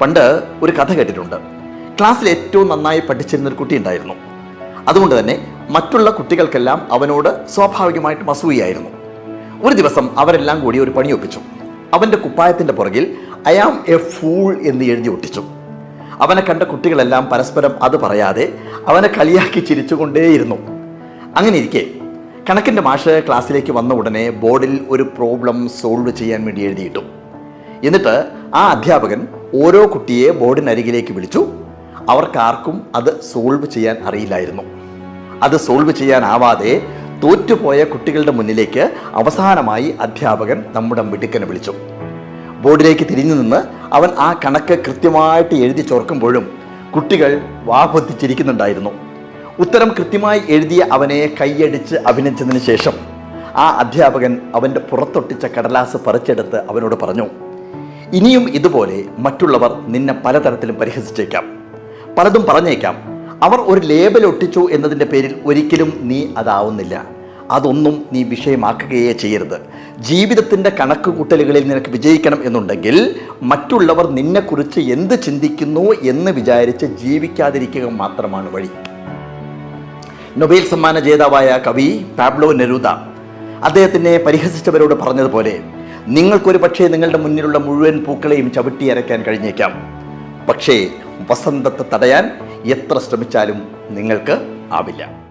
പണ്ട് ഒരു കഥ കേട്ടിട്ടുണ്ട്. ക്ലാസ്സിൽ ഏറ്റവും നന്നായി പഠിച്ചിരുന്ന ഒരു കുട്ടി ഉണ്ടായിരുന്നു. അതുകൊണ്ട് തന്നെ മറ്റുള്ള കുട്ടികൾക്കെല്ലാം അവനോട് സ്വാഭാവികമായിട്ടും അസൂയായിരുന്നു ഒരു ദിവസം അവരെല്ലാം കൂടി ഒരു പണി ഒപ്പിച്ചു. അവന്റെ കുപ്പായത്തിന്റെ പുറകിൽ ഐ ആം എ ഫൂൾ എന്ന് എഴുതി ഒട്ടിച്ചു. അവനെ കണ്ട കുട്ടികളെല്ലാം പരസ്പരം അത് പറയാതെ അവനെ കളിയാക്കി ചിരിച്ചുകൊണ്ടേയിരുന്നു. അങ്ങനെ ഇരിക്കെ കണക്കിന്റെ മാഷ് ക്ലാസ്സിലേക്ക് വന്ന ഉടനെ ബോർഡിൽ ഒരു പ്രോബ്ലം സോൾവ് ചെയ്യാൻ വേണ്ടി എഴുതിയിട്ടു. എന്നിട്ട് ആ അധ്യാപകൻ ഓരോ കുട്ടിയെ ബോർഡിനരികിലേക്ക് വിളിച്ചു. അവർക്കാർക്കും അത് സോൾവ് ചെയ്യാൻ അറിയില്ലായിരുന്നു. അത് സോൾവ് ചെയ്യാനാവാതെ തോറ്റുപോയ കുട്ടികളുടെ മുന്നിലേക്ക് അവസാനമായി അധ്യാപകൻ നമ്മുടെ മിടുക്കനെ വിളിച്ചു. ബോർഡിലേക്ക് തിരിഞ്ഞു നിന്ന് അവൻ ആ കണക്ക് കൃത്യമായിട്ട് എഴുതി ചോർക്കുമ്പോഴും കുട്ടികൾ വാഹൊത്തിച്ചിരിക്കുന്നുണ്ടായിരുന്നു ഉത്തരം കൃത്യമായി എഴുതിയ അവനെ കൈയടിച്ച് അഭിനയിച്ചതിന് ശേഷം ആ അധ്യാപകൻ അവന്റെ പുറത്തൊട്ടിച്ച കടലാസ് പറിച്ചെടുത്ത് അവനോട് പറഞ്ഞു ഇനിയും ഇതുപോലെ മറ്റുള്ളവർ നിന്നെ പലതരത്തിലും പരിഹസിച്ചേക്കാം. പലതും പറഞ്ഞേക്കാം. അവർ ഒരു ലേബൽ ഒട്ടിച്ചു എന്നതിന്റെ പേരിൽ ഒരിക്കലും നീ അതാവുന്നില്ല. അതൊന്നും നീ വിഷയമാക്കുകയേ ചെയ്യരുത്. ജീവിതത്തിന്റെ കണക്ക് കൂട്ടലുകളിൽ നിനക്ക് വിജയിക്കണം എന്നുണ്ടെങ്കിൽ മറ്റുള്ളവർ നിന്നെക്കുറിച്ച് എന്ത് ചിന്തിക്കുന്നു എന്ന് വിചാരിച്ച് ജീവിക്കാതിരിക്കുക മാത്രമാണ് വഴി. നൊബേൽ സമ്മാന ജേതാവായ കവി പാബ്ലോ നെരൂദ അദ്ദേഹത്തിനെ പരിഹസിച്ചവരോട് പറഞ്ഞതുപോലെ നിങ്ങൾക്കൊരു പക്ഷേ നിങ്ങളുടെ മുന്നിലുള്ള മുഴുവൻ പൂക്കളെയും ചവിട്ടി അരയ്ക്കാൻ കഴിഞ്ഞേക്കാം. പക്ഷേ വസന്തത്തെ തടയാൻ എത്ര ശ്രമിച്ചാലും നിങ്ങൾക്ക് ആവില്ല.